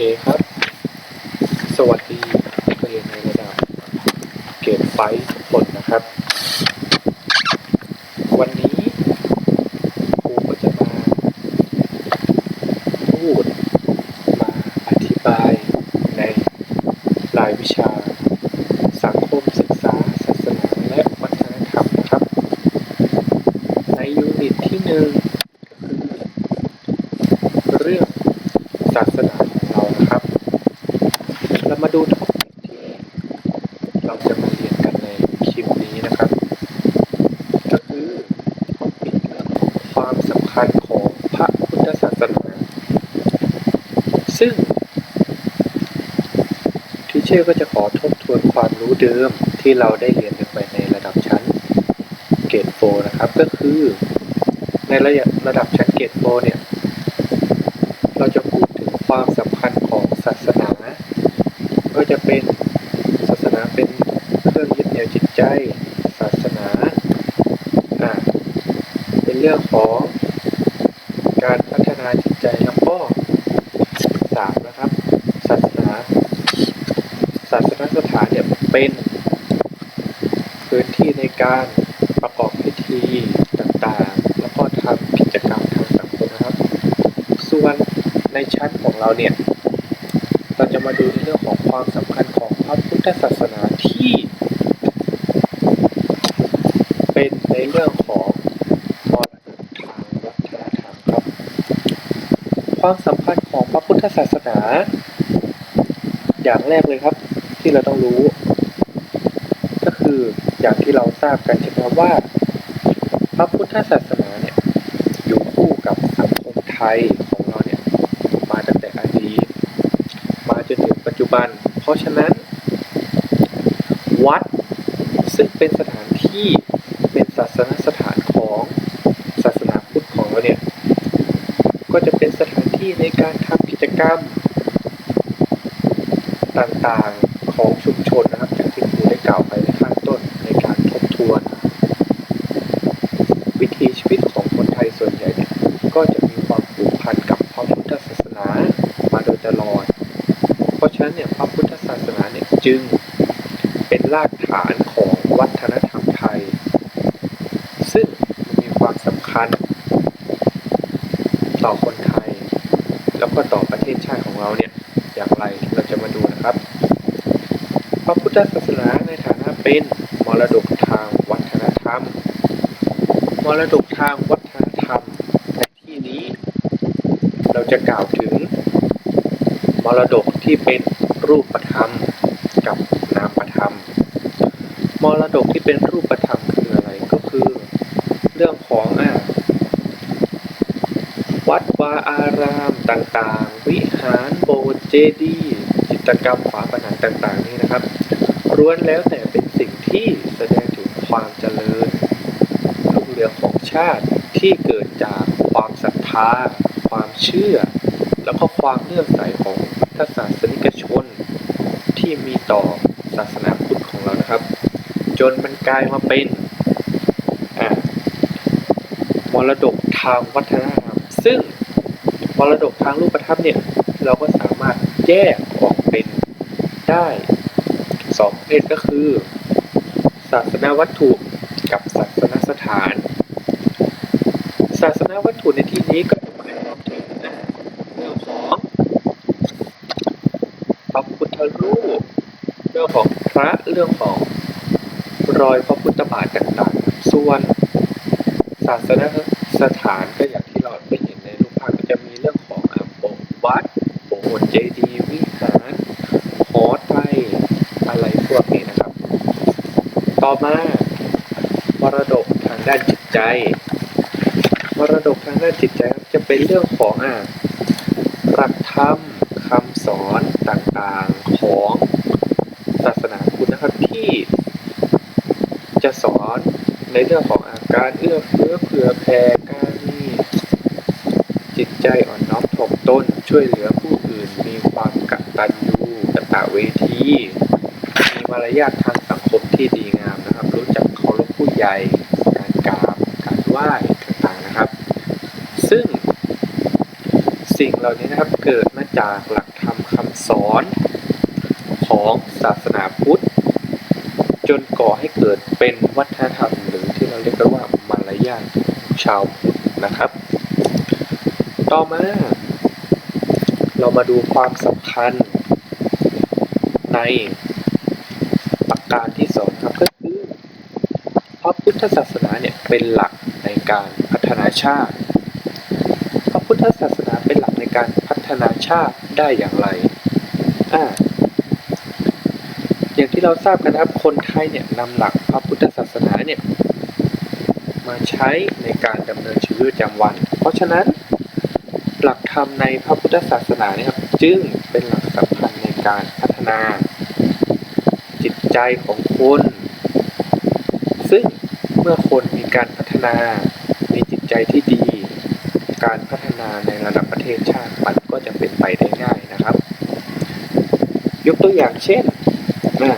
เครับ สวัสดีนักเรียนในระดับเกรดไฟท์ทุกคนนะครับ วันนี้ครูก็จะมาพูดมาอธิบายในรายวิชา สังคมศึกษา ศาสนาและวัฒนธรรมนะครับ ในยูนิตที่หนึ่งก็คือเรื่องศาสนาของเรานะครับ เรามาดูท็อปิกที่เราจะมาเรียนกันในคลิปนี้นะครับ ก็คือท็อปิกเรื่องของ คัญของพระพุทธศาสนา ซึ่งทีเชอร์ก็จะขอทบทวนความรู้เดิมที่เราได้เรียนกันไปในระดับชั้นเกรดโฟนะครับ ก็คือ ในระดับระดับชั้นเกรดโฟเนี่ย เราจะพูดถึงความสำคัญของศาสนา ก็จะเป็นศาสนาเป็นเครื่องยึดเหนี่ยวจิตใจศาสนาอ่าเป็นเรื่องของการพัฒนาจิตใจแล้วก็สามนะครับ ศาสนา ศาสนสถาน เป็น พื้นที่ในการประกอบพิธีต่างๆ แล้วก็ทำกิจกรรมทางสังคมนะครับ ส่วนในชั้นของเราเนี่ย เราจะมาดูในเรื่องของความสำคัญของพระพุทธศาสนาที่ เป็นในเรื่องของมรดกทางวัฒนธรรมครับ ความสำคัญของพระพุทธศาสนา อย่างแรกเลยครับที่เราต้องรู้ อย่างที่เราทราบกันใช่ไหมว่า พระพุทธศาสนาเนี่ยอยู่คู่กับสังคมไทยของเราเนี่ยมาตั้งแต่อดีตมาจนถึงปัจจุบัน เพราะฉะนั้น วัดซึ่งเป็นสถานที่เป็นศาสนสถานของศาสนาพุทธของเราเนี่ยก็จะเป็นสถานที่ในการทำกิจกรรมต่างๆของชุมชนนะครับอย่างที่ จึงเป็นรากฐานของวัฒนธรรมไทย ซึ่งมีความสำคัญ ต่อคนไทย แล้วก็ต่อประเทศชาติของเราเนี่ย อย่างไรเราจะมาดูนะครับ พระพุทธศาสนาในฐานะเป็นมรดกทางวัฒนธรรม มรดกทางวัฒนธรรมในที่นี้ เราจะกล่าวถึง มรดกที่เป็นรูปธรรมกับนามธรรม มรดกที่เป็นรูปธรรมคืออะไรก็คือ เรื่องของอะวัดวาอารามต่างๆ วิหารโบสถ์เจดีย์จิตรกรรมฝาผนังต่างๆ นี้นะครับล้วนแล้วแต่เป็นสิ่งที่แสดงถึงความเจริญรุ่งเรืองของชาติที่เกิดจากความศรัทธา ความเชื่อ แล้วก็ความเลื่อมใสของพุทธศาสนิกชน ที่มีต่อศาสนา จนมันกลายมาเป็นมรดกทางวัฒนธรรม ซึ่งมรดกทางรูปธรรมเนี่ย เราก็สามารถแยกออกเป็นได้สองประเภทก็คือ ศาสนาวัตถุกับศาสนสถาน ศาสนาวัตถุในที่นี้ก็หมายความถึงเรื่องของพระพุทธรูปเรื่องของพระเรื่องของ รอยพระพุทธบาทต่างๆ ส่วนศาสนสถานก็อย่างที่เราได้เห็นในรูปภาพก็จะมีเรื่องของอาโบสถ์วัดโบสถ์เจดีย์วิหารหอไตรอะไรพวกนี้นะครับ ต่อมามรดกทางด้านจิตใจมรดกทางด้านจิตใจครับจะเป็นเรื่องของอะหลักธรรมคำสอนต่างๆของศาสนาพุทธนะครับที่จะสอนในเรื่องของอา การเอื้อเฟื้อเผื่อแผ่การมีจิตใจอ่อนน้อมถ่อมตนช่วยเหลือผู้อื่น มีความกตัญญูกตเวทีมีมารยาททางสังคมที่ดีงามนะครับ รู้จักเคารพผู้ใหญ่การกราบการไหว้ต่างๆนะครับ ซึ่ง สิ่งเหล่านี้นะครับเกิดมาจากหลักธรรมคำสอนของศาสนาพุทธ จนก่อให้เกิดเป็นวัฒนธรรมหรือที่เราเรียกกันว่ามารยาทชาวพุทธนะครับ ต่อมาเรามาดูความสำคัญในประการที่สองครับก็คือพระพุทธศาสนาเนี่ยเป็นหลักในการพัฒนาชาติ พระพุทธศาสนาเป็นหลักในการพัฒนาชาติได้อย่างไรอ่า อย่างที่เราทราบกันนะครับ คนไทยเนี่ยนำหลักพระพุทธศาสนาเนี่ยมาใช้ในการดำเนินชีวิตประจำวัน เพราะฉะนั้นหลักธรรมในพระพุทธศาสนาเนี่ยครับจึงเป็นหลักสำคัญในการพัฒนา จิตใจของคน ซึ่งเมื่อคนมีการพัฒนา มีจิตใจที่ดี การพัฒนาในระดับประเทศชาติมันก็จะเป็นไปได้ง่ายนะครับ ยกตัวอย่างเช่น นะ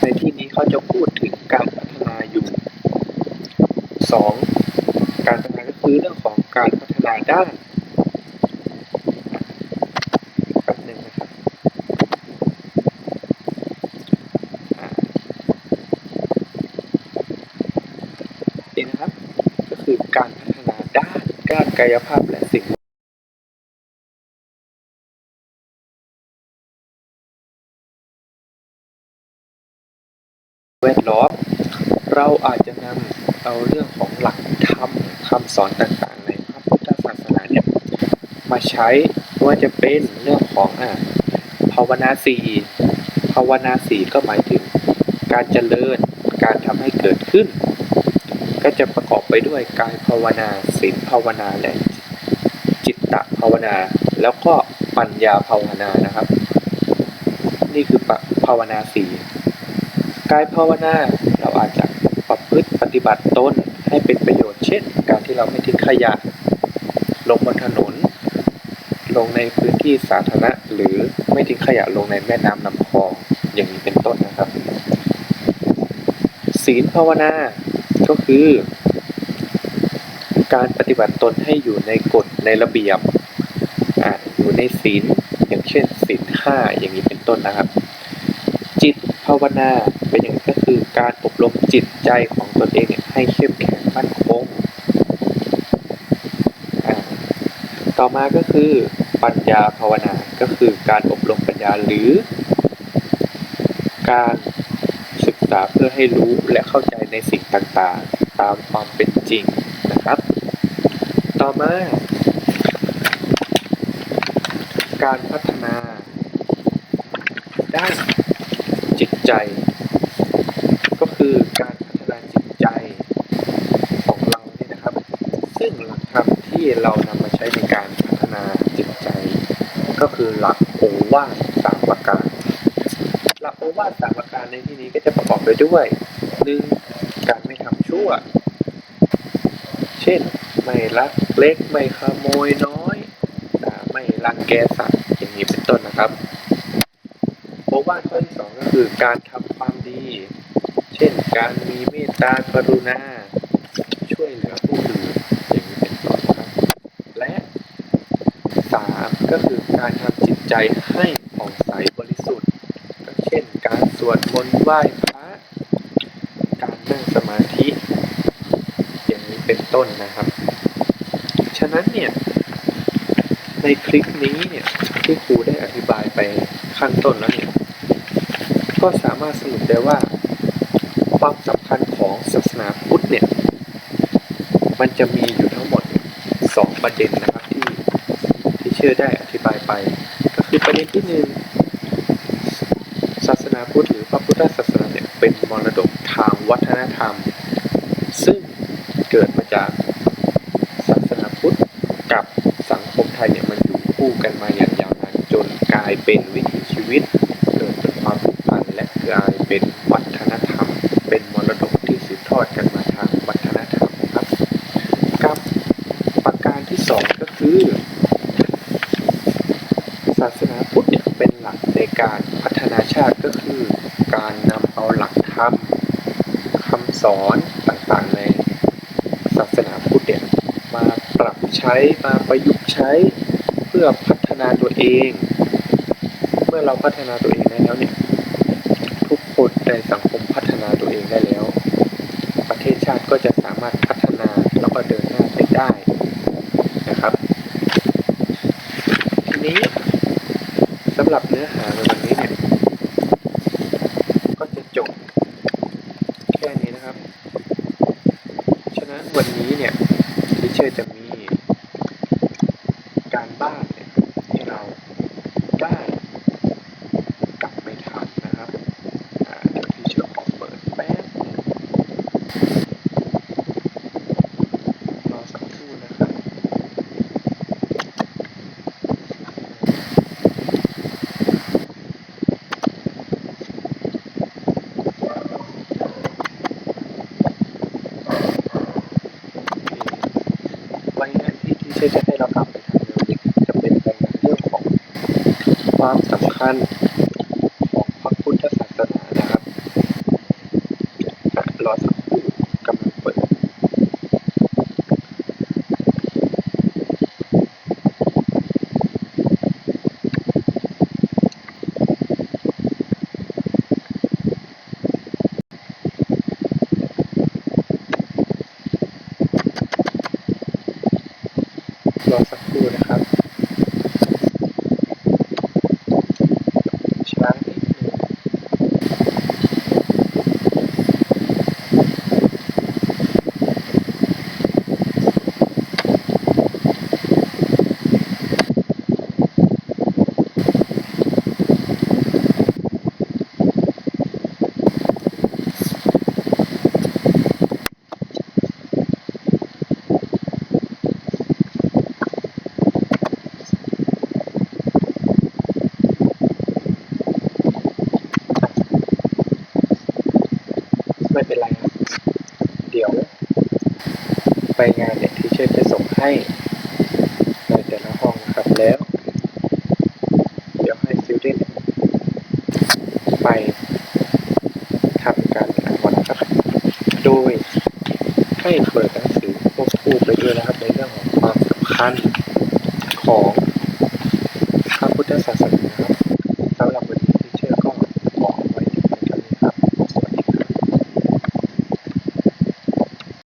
ในที่นี้เขาจะพูดถึงการพัฒนาอยู่สองการพัฒนาก็คือเรื่องของการพัฒนาด้านแป๊บหนึงนะครับอ่านี่นะครับ ก็คือการพัฒนาด้านด้านกายภาพและสิ่ง เราอาจจะนำเอาเรื่องของหลักธรรมคำสอนต่างๆ ในพระพุทธศาสนาเนี่ยมาใช้ไม่ว่าจะเป็นเรื่องของอะภาวนาสีภาวนาสีก็หมายถึงการเจริญการทำให้เกิดขึ้น ก็จะประกอบไปด้วยกายภาวนาศีลภาวนาและจิตตภาวนา แล้วก็ปัญญาภาวนานะครับ นี่คือปภาวนาสีกายภาวนาเราอาจจะ พฤติปฏิบัติตนให้เป็นประโยชน์เช่น การที่เราไม่ทิ้งขยะ ลงบนถนน ลงในพื้นที่สาธารณะ หรือไม่ทิ้งขยะลงในแม่น้ำลำคลองอย่างนี้เป็นต้นนะครับ ศีลภาวนาก็คือ การปฏิบัติตนให้อยู่ในกฎในระเบียบออยู่ในศีลอย่างเช่นศีลห้าอย่างนี้เป็นต้นนะครับ จิต ภาวนาเป็นอย่างนี้ก็คือการอบรมจิตใจของตนเองเนี่ยให้เข้มแข็งมั่นคง ต่อมาก็คือปัญญาภาวนาก็คือการอบรมปัญญาหรือ การศึกษาเพื่อให้รู้และเข้าใจในสิ่งต่างๆ ตามความเป็นจริงนะครับ ต่อมา การพัฒนาด้าน ใจ ก็คือการพัฒนาจิตใจของเราเนี่ยนะครับ ซึ่งหลักธรรมที่เรานำมาใช้ในการพัฒนาจิตใจ ก็คือหลักโอวาทสามประการ หลักโอวาทสามประการในที่นี้ก็จะประกอบไปด้วยหนึ่งการไม่ทำชั่ว เช่น ไม่ลักเล็กไม่ขโมยน้อย ไม่รังแกสัตว์อย่างนี้เป็นต้นนะครับ โอวาทข้อที่สองก็คือการทำความดี เช่นการมีเมตตากรุณา ช่วยเหลือผู้อื่นอย่างนี้เป็นต้นครับ และสามก็คือการทำจิตใจให้ผ่องใสบริสุทธิ์ ก็เช่น การสวดมนต์ไหว้พระการนั่งสมาธิ อย่างนี้เป็นต้นนะครับ ฉะนั้นเนี่ยในคลิปนี้เนี่ยที่ครูได้อธิบายไปข้างต้นแล้วเนี่ย ก็สามารถสรุปได้ว่า ความสำคัญของศาสนาพุทธเนี่ยมันจะมีอยู่ทั้งหมดสองประเด็นนะครับที่ที่เชื่อได้อธิบายไป ก็คือประเด็นที่หนึ่งศาสนาพุทธหรือพระพุทธศาสนาเนี่ยเป็นมรดกทางวัฒนธรรม ซึ่งเกิดมาจากศาสนาพุทธกับสังคมไทยเนี่ยมันอยู่คู่กันมาอย่างยาวนานจนกลายเป็นวิถีชีวิต เกิดเป็นความผูกพันและกลายเป็นวัฒนธรรม เป็นมรดกที่สืบทอดกันมาทางวัฒนธรรมครับ กับประการที่สองก็คือ ศาสนาพุทธเนี่ยเป็นหลักในการพัฒนาชาติก็คือ การนำเอาหลักธรรมคำสอนต่างๆ ในศาสนาพุทธเนี่ยมาปรับใช้มาประยุกต์ใช้เพื่อพัฒนาตัวเอง เมื่อเราพัฒนาตัวเองได้แล้วเนี่ยทุกคนในสังคมพัฒนาตัวเองได้แล้ว ประเทศชาติก็จะสามารถพัฒนาแล้วก็เดินหน้าไปได้นะครับ ทีนี้สำหรับเนื้อหาในวันนี้เนี่ย ก็จะจบแค่นี้นะครับ ฉะนั้นวันนี้เนี่ยทิเชอร์จะมีการบ้านเนี่ยให้เราได้กลับไปทำนะครับอ่าเดี๋ยวทิเชอร์ขอเปิดแป๊บหนึ่งรอสักครู่นะครับ วันนี้ที่ที่เชื่อจะให้เรากลับไปทำในวันนี้จะเป็นรายงานเรื่องของ คัญของพระพุทธศาสนานะครับอะรอสักครู่กำลังเปิดรอสักครู่นะครับช้านิดนึงไม่เป็นไรครับ เดี๋ยว ไปงานเนี่ยที่เชอร์จะส่งให้ในแต่ละห้องนะครับแล้ว เดี๋ยวให้ซิลเดน ไปทำการอ่านวันนะครับโดยให้เปิดหนังสือควบคู่ไปด้วยนะครับในเรื่องของความสำคัญ